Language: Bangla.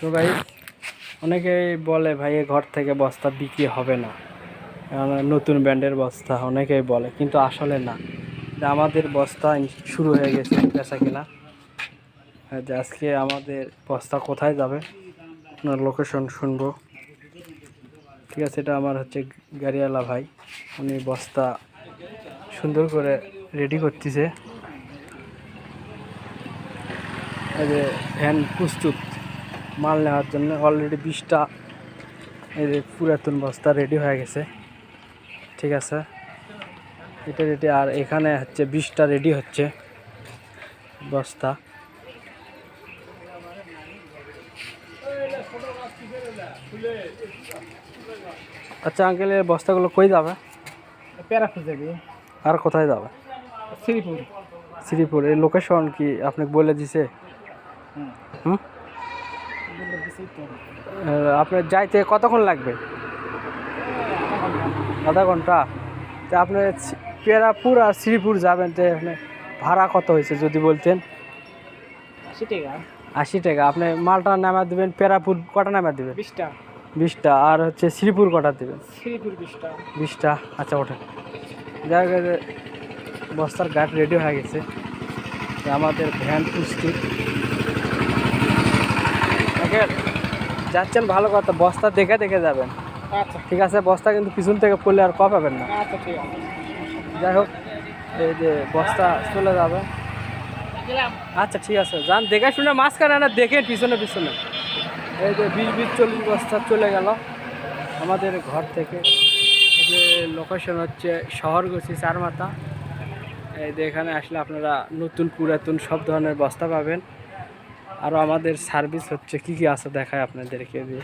তো ভাই, অনেকেই বলে ভাই, এ ঘর থেকে বস্তা বিক্রি হবে না। নতুন ব্র্যান্ডের বস্তা অনেকেই বলে, কিন্তু আসলে না। আমাদের বস্তা শুরু হয়ে গেছে, বেচা কিনা। আর যে আজকে আমাদের বস্তা কোথায় যাবে, আপনার লোকেশন শুনব। ঠিক আছে, এটা আমার হচ্ছে গাড়িওয়ালা ভাই। উনি বস্তা সুন্দর করে রেডি করতেছে। ভ্যান প্রস্তুত। মাল নেওয়ার জন্য অলরেডি বিশটা এই যে পুরাতন বস্তা রেডি হয়ে গেছে। ঠিক আছে? এটা রেডি আর এখানে হচ্ছে বিশটা রেডি হচ্ছে বস্তা। আচ্ছা আঙ্কেল এই বস্তাগুলো কই যাবে? প্যারাফুল যাবে। আর কোথায় যাবে? শ্রীপুর। শ্রীপুর এই লোকেশন কি আপনাকে বলে দিছে? হুম হুম বলে দিছি তো আহ, আপনার যাইতে কতক্ষণ লাগবে? আধা ঘণ্টা। তা আপনি পেরাপুর আর শ্রীপুর যাবেন তো এখানে ভাড়া কত হয়েছে যদি বলতেন? আশি টাকা। আশি টাকা। আপনি মালটা নামা দেবেন পেরাপুর কটা নামা দেবেন? বিশটা। বিশটা। আর হচ্ছে শ্রীপুর কটা দেবেন? শ্রীপুর বিশটা। বিশটা। আচ্ছা ওঠেন। যাই বস্তার গাড়ি রেডি হয়ে গেছে। আমাদের ভ্যান প্রস্তুত দেখেন, যাচ্ছেন ভালো কথা বস্তা দেখে দেখে যাবেন। আচ্ছা। ঠিক আছে বস্তা কিন্তু পিছন থেকে পড়লে আর কম পাবেন না। আচ্ছা ঠিক আছে। যাই হোক এই যে বস্তা চলে যাবে। আচ্ছা ঠিক আছে যান দেখে শুনে মাঝখানে না দেখেন পিছনে পিছনে। এই যে বিশ বিশ চল্লিশ বস্তা চলে গেল আমাদের ঘর থেকে। এই যে লোকেশন হচ্ছে শহরগছি চার মাথা এই যে এখানে আসলে আপনারা নতুন পুরাতন সব ধরনের বস্তা পাবেন। আরও আমাদের সার্ভিস হচ্ছে কি কি আছে দেখায় আপনাদেরকে? দিয়ে